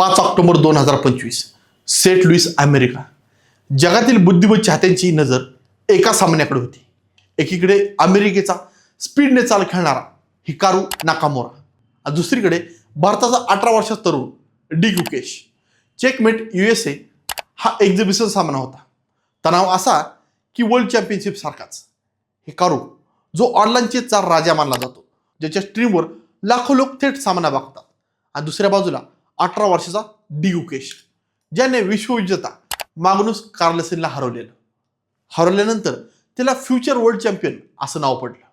पाच ऑक्टोबर दोन हजार पंचवीस सेंट लुईस अमेरिका. जगातील बुद्धिबळ चाहत्यांची नजर एका सामन्याकडे होती. एकीकडे अमेरिकेचा स्पीडने चाल खेळणारा हिकारू नाकामोरा आणि दुसरीकडे भारताचा अठरा वर्षाचा तरुण D Gukesh checkmate U S A हा एक्झिबिशन सामना होता. तणाव असा की वर्ल्ड चॅम्पियनशिप सारखाच. हिकारू जो ऑनलाईनचे चार राजा मानला जातो ज्याच्या स्ट्रीमवर लाखो लोक थेट सामना बघतात. आणि दुसऱ्या बाजूला अठरा वर्षाचा डी ज्याने विश्वविजेता मागणूस कार्लसेनला हरवलेलं. हरवल्यानंतर त्याला फ्युचर वर्ल्ड चॅम्पियन असं नाव पडलं.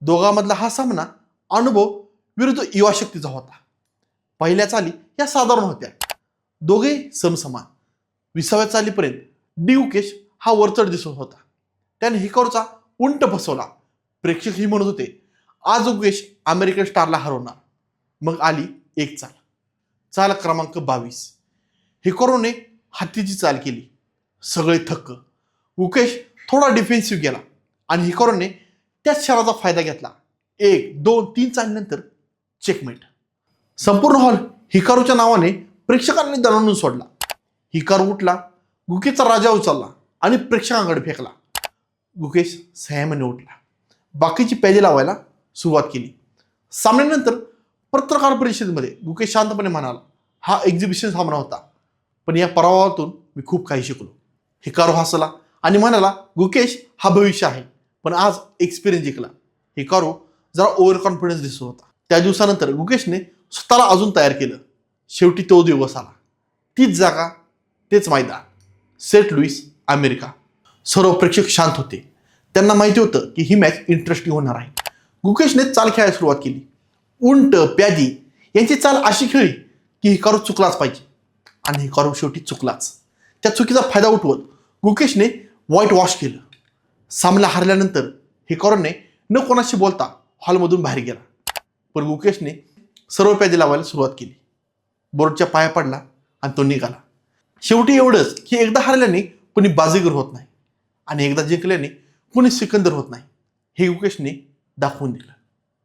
दोघांमधला हा सामना अनुभव विरुद्ध युवा शक्तीचा होता. पहिल्या चाली या साधारण होत्या. दोघे समसमान. विसाव्या चालीपर्यंत डी हा वरचढ दिसत होता. त्याने हिकॉरचा उंट फसवला प्रेक्षकही म्हणत होते आज उकेश अमेरिकन स्टारला हरवणार. मग आली एक चाल. चाल क्रमांक बावीस. हिकोरोने हत्तीची चाल केली. सगळे थक्क. उकेश थोडा डिफेन्सिव्ह गेला आणि हिकोरोने त्याच क्षणाचा फायदा घेतला. एक दोन तीन चालनंतर चेकमेट संपूर्ण हॉल हिकारूच्या नावाने प्रेक्षकांनी दणाणून सोडला. हिकारू उठला. गुकेचा राजा उचलला आणि प्रेक्षकांकडे फेकला. गुकेश संयमाने उठला. बाकीची पेजे लावायला सुरुवात केली. सामन्यानंतर पत्रकार परिषदेमध्ये गुकेश शांतपणे म्हणाला हा एक्झिबिशन सामना होता. पण या पराभवातून मी खूप काही शिकलो. हिकारो हसला आणि म्हणाला गुकेश हा भविष्य आहे. पण आज एक्सपिरियन्स जिंकला. हिकारो जरा ओव्हर कॉन्फिडन्स दिसत होता. त्या दिवसानंतर गुकेशने स्वतःला अजून तयार केलं. शेवटी तो दिवस आला. तीच जागा तेच मैदान. Saint Louis America. सर्व प्रेक्षक शांत होते. त्यांना माहिती होतं की ही मॅच इंटरेस्टिंग होणार आहे. गुकेशने चाल खेळायला सुरुवात केली. उंट प्यादी यांची चाल अशी खेळली की हिकारू चुकलाच पाहिजे. आणि हिकारू शेवटी चुकलाच. त्या चुकीचा फायदा उठवत गुकेशने व्हाईट वॉश केलं. सामना हरल्यानंतर हिकारूने न कोणाशी बोलता हॉलमधून बाहेर गेला. पण गुकेशने सर्व प्यादी लावायला सुरुवात केली. बोर्डच्या पाया पडला आणि तो निघाला. शेवटी एवढंच की एकदा हरल्याने कुणी बाजीगर होत नाही आणि एकदा जिंकल्याने कुणी सिकंदर होत नाही. हे गुकेशने दाखवून दिलं.